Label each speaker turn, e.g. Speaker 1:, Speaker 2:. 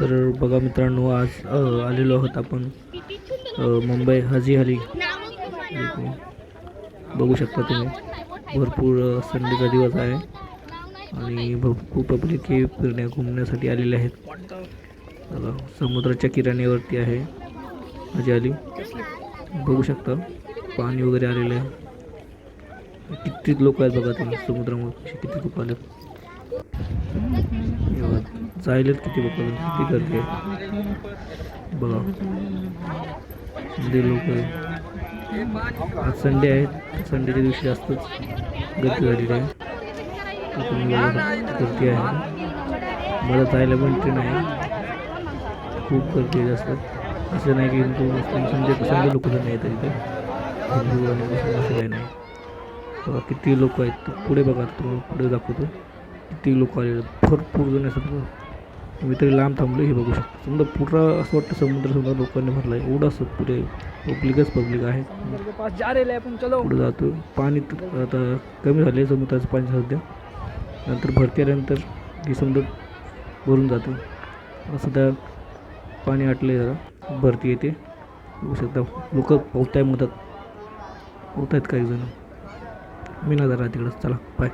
Speaker 1: तर बघा मित्रांनो आज आलेलो आहोत आपण मुंबई हाजी हली बघू शकता तुम्ही भरपूर संडेचा दिवस आहे आणि भरपूर पब्लिक हे फिरण्या घुमण्यासाठी आलेले आहेत. समुद्राच्या किराण्यावरती आहे हाजी अली. बघू शकता पाणी वगैरे आलेलं आहे. किती लोक आहेत बघा तुम्ही समुद्रामध्ये किती लोक आले हे किती लोक? किती गर्दी आहे? बघा. किती लोक आज संडे आहे. संडेच्या दिवशी जास्तच गर्दी झालेली आहे. गर्दी आहे. मला जायला पण ट्रेन आहे. खूप गर्दी आहे जास्त. असं नाही की हिंदू मुस्लिम संडे संडे लोक नाही येतात इथे. हिंदू आणि मुस्लिम असं काही नाही. बघा किती लोक आहेत. पुढे बघा तुम्हाला पुढे दाखवतो. किती लोक आलेले आहेत. भरपूर जण असं बघा मी तरी लांब थांबलो हे बघू शकतो. समजा पुरा असं वाटतं समुद्र समजा लोकांनी भरला आहे एवढं असं पुढे पब्लिकच पब्लिक आहे. पुढे जातो पाणी तर आता कमी झाले समुद्राचं पाणी सध्या. नंतर भरती आल्यानंतर हे समुद्र भरून जातो असं त्या पाणी आटले जरा. भरती येते. बघू शकता. लोक पोहताय मदत पोहत आहेत काही जण. मी ना जरा तिकडं चला बाय